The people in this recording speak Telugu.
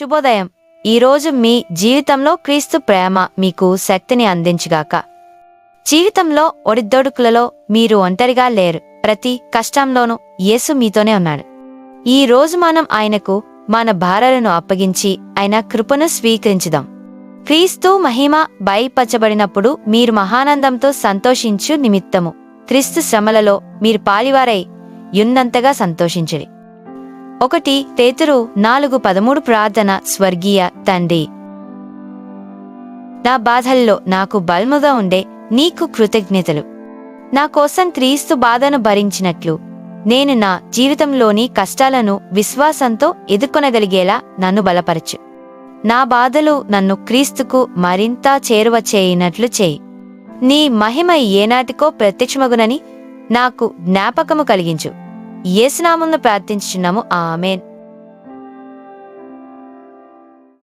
శుభోదయం. ఈరోజు మీ జీవితంలో క్రీస్తు ప్రేమ మీకు శక్తిని అందించుగాక. జీవితంలో ఒడిదొడుకులలో మీరు ఒంటరిగా లేరు. ప్రతి కష్టంలోనూ యేసు మీతోనే ఉన్నాడు. ఈ రోజు మనం ఆయనకు మన భారాలను అప్పగించి ఆయన కృపను స్వీకరించుదాం. క్రీస్తు మహిమ బయపరచబడినప్పుడు మీరు మహానందంతో సంతోషించు నిమిత్తము. క్రీస్తు శ్రమలలో మీరు పాలివారై యున్నంతగా సంతోషించడి. ఒకటి పేతురు నాలుగు పదమూడు ప్రార్థన స్వర్గీయ తండ్రి. నా బాధల్లో నాకు బల్ముగా ఉండే నీకు కృతజ్ఞతలు. నా కోసం క్రీస్తు బాధను భరించినట్లు. నేను నా జీవితంలోని కష్టాలను విశ్వాసంతో ఎదుర్కొనగలిగేలా నన్ను బలపరచు. నా బాధలు నన్ను క్రీస్తుకు మరింత చేరువ చేయినట్లు చేయి. నీ మహిమ ఏనాటికో ప్రత్యక్షమగునని నాకు జ్ఞాపకము కలిగించు. ఏసునామంలో ప్రార్థించుచున్నాము. ఆమెన్.